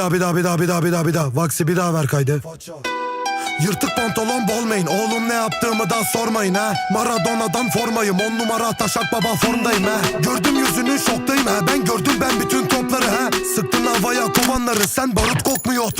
daha bir daha bir daha bir daha bir daha bir daha. Vaksi bir daha ver kaydı. Yırtık pantolon bolmayın Oğlum ne yaptığımı da sormayın ha Maradona'dan formayım. On numara taşak baba formdayım ha Gördüm yüzünü şoktayım ha Ben gördüm ben bütün topları ha Sıktın havaya kovanları. Sen barut kokmuyor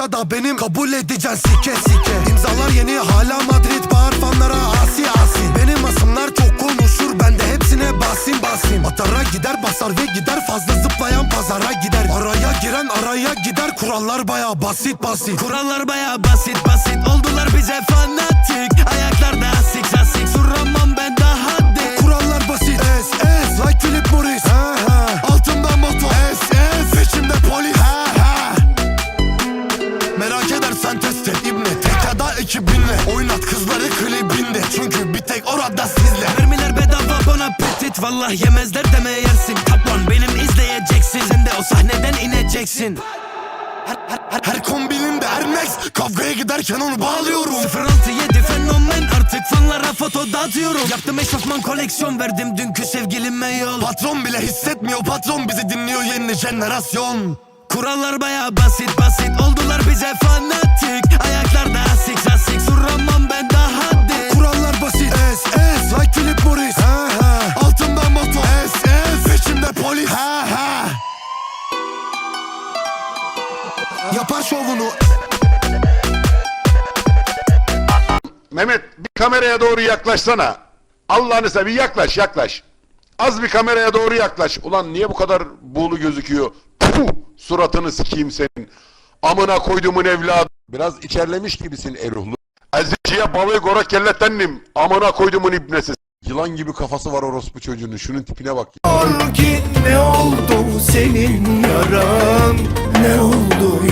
paşa da benim Kabul edeceksin sike sike. İmzalar yeni hala Madrid Bağır fanlara asi asi. Benim asımlar çok konuşur Ben de hepsine basim basim. Atara gider basar ve gider Fazla zıplayan pazara gider. Araya giren araya gider Kurallar baya basit basit. Kurallar baya basit basit. Oldular bize fanatik Ayaklarda asik sasik suramam ekibinle Oynat kızları klibinde. Çünkü bir tek orada sizle. Mermiler bedava bon appetit. Vallah yemezler deme yersin. Kaplan benim izleyeceksin. Sen de o sahneden ineceksin. Her, her kombinimde Ernex Kavgaya giderken onu bağlıyorum. 067 fenomen. Artık fanlara foto dağıtıyorum. Yaptım eşofman koleksiyon verdim dünkü sevgilime yol. Patron bile hissetmiyor. Patron Bizi dinliyor. Yeni jenerasyon. Kurallar baya basit basit oldular Yapar şovunu Mehmet bir kameraya doğru yaklaşsana. Allah'ını seversen bir yaklaş yaklaş. Az bir kameraya doğru yaklaş. Ulan niye bu kadar buğulu gözüküyor? Puh, suratını sikeyim senin. Amına koyduğumun evladı. Biraz içerlemiş gibisin eruhlu. Eziciye balığı gora kelletennim. Amına koyduğumun ibnesi. Yılan gibi kafası var orospu çocuğunun. Şunun tipine bak. ya. ki ne oldu senin yaran Ne oldu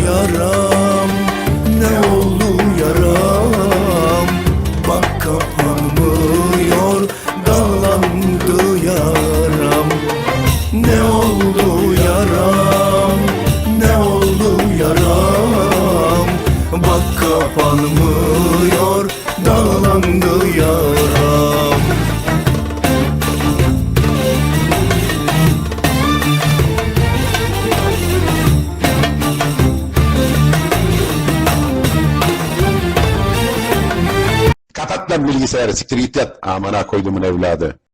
kapanmıyor Dağlandı yaram. Ne oldu yaram Ne oldu yaram? Bak kapanmıyor Dağlandı yaram Kapat lan bilgisayarı siktir git yat. Amına koyduğumun evladı.